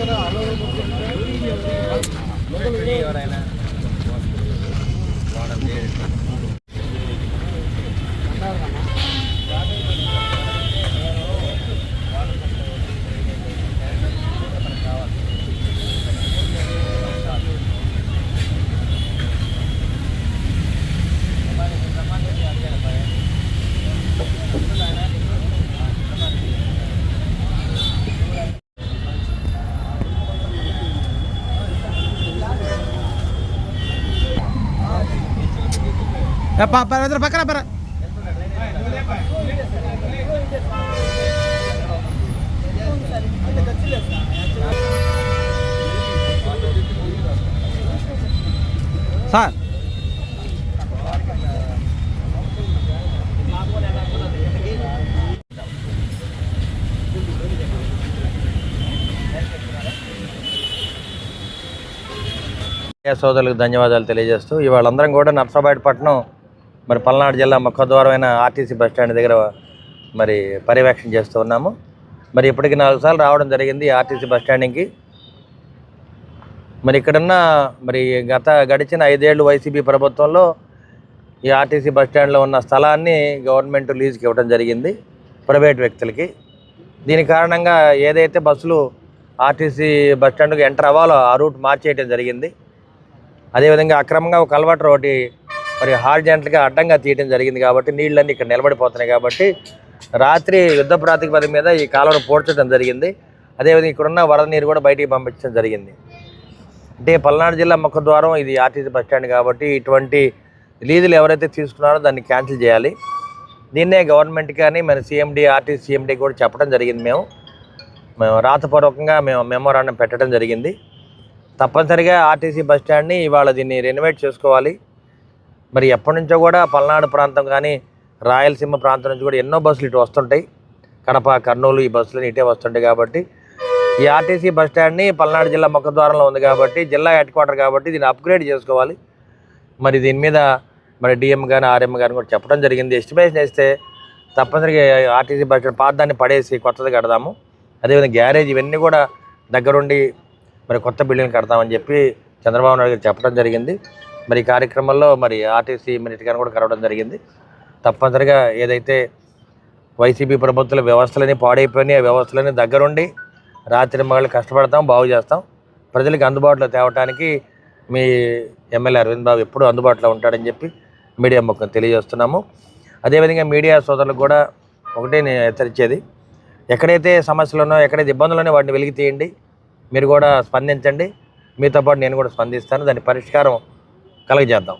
இருக்கிற அளவு முதல்ல పక్కన పర సార్ సోదరులకు ధన్యవాదాలు తెలియజేస్తూ ఇవాళ అందరం కూడా నర్సాబాయిపట్నం మరి పల్నాడు జిల్లా ముఖద్వారమైన ఆర్టీసీ బస్ స్టాండ్ దగ్గర మరి పర్యవేక్షణ చేస్తూ ఉన్నాము. మరి ఇప్పటికి నాలుగు సార్లు రావడం జరిగింది ఆర్టీసీ బస్ మరి ఇక్కడున్న మరి గత గడిచిన ఐదేళ్ళు వైసీపీ ప్రభుత్వంలో ఈ ఆర్టీసీ బస్ స్టాండ్లో ఉన్న స్థలాన్ని గవర్నమెంట్ లీజుకి ఇవ్వడం జరిగింది ప్రైవేట్ వ్యక్తులకి. దీని కారణంగా ఏదైతే బస్సులు ఆర్టీసీ బస్ స్టాండ్కి ఎంటర్ అవ్వాలో ఆ రూట్ మార్చేయటం జరిగింది. అదేవిధంగా అక్రమంగా ఒక కలవాటర్ ఒకటి మరి హార్జెంట్గా అడ్డంగా తీయడం జరిగింది కాబట్టి నీళ్ళన్నీ ఇక్కడ నిలబడిపోతున్నాయి కాబట్టి రాత్రి యుద్ధ ప్రాతిపదిక మీద ఈ కాలువను పోడ్చడం జరిగింది. అదేవిధంగా ఇక్కడున్న వరద నీరు కూడా బయటికి పంపించడం జరిగింది. అంటే పల్నాడు జిల్లా ముఖద్వారం ఇది ఆర్టీసీ బస్ స్టాండ్ కాబట్టి ఇటువంటి లీజులు ఎవరైతే తీసుకున్నారో దాన్ని క్యాన్సిల్ చేయాలి. దీన్నే గవర్నమెంట్ కానీ మన సీఎండీ ఆర్టీసీ సీఎండి కూడా చెప్పడం జరిగింది మేము. మేము రాతపూర్వకంగా మేము మెమోరాండం పెట్టడం జరిగింది. తప్పనిసరిగా ఆర్టీసీ బస్ స్టాండ్ని ఇవాళ దీన్ని రెనోవేట్ చేసుకోవాలి. మరి ఎప్పటి నుంచో కూడా పల్నాడు ప్రాంతం కానీ రాయలసీమ ప్రాంతం నుంచి కూడా ఎన్నో బస్సులు ఇటు వస్తుంటాయి. కడప కర్నూలు ఈ బస్సులు ఇటే వస్తుంటాయి కాబట్టి. ఈ ఆర్టీసీ బస్ స్టాండ్ని పల్నాడు జిల్లా ముఖద్వారంలో ఉంది కాబట్టి జిల్లా హెడ్ క్వార్టర్ కాబట్టి దీన్ని అప్గ్రేడ్ చేసుకోవాలి. మరి దీని మీద మరి డిఎం కానీ ఆర్ఎం కానీ కూడా చెప్పడం జరిగింది. ఎస్టిమేషన్ వేస్తే తప్పనిసరిగా ఆర్టీసీ బస్ స్టాండ్ పాతదాన్ని పడేసి కొత్తది కడదాము. అదేవిధంగా గ్యారేజ్ ఇవన్నీ కూడా దగ్గరుండి మరి కొత్త బిల్డింగ్ కడతామని చెప్పి చంద్రబాబు నాయుడు గారు చెప్పడం జరిగింది. మరి కార్యక్రమంలో మరి ఆర్టీసీ మినిట్ గారిని కూడా కలవడం జరిగింది. తప్పనిసరిగా ఏదైతే వైసీపీ ప్రభుత్వాల వ్యవస్థలని పాడైపోయినాయి ఆ వ్యవస్థలని దగ్గరుండి రాత్రి మగళ్ళు కష్టపడతాం బాగు చేస్తాం. ప్రజలకు అందుబాటులో తేవటానికి మీ ఎమ్మెల్యే అరవింద్ బాబు ఎప్పుడు అందుబాటులో ఉంటాడని చెప్పి మీడియా ముఖం తెలియజేస్తున్నాము. అదేవిధంగా మీడియా సోదరులకు కూడా ఒకటే నేను హెచ్చరించేది ఎక్కడైతే సమస్యలు ఉన్నాయో ఎక్కడైతే ఇబ్బందులు ఉన్నాయో వాటిని వెలికి తీయండి. మీరు కూడా స్పందించండి. మీతో పాటు నేను కూడా స్పందిస్తాను. దాని పరిష్కారం కలగజేద్దాం.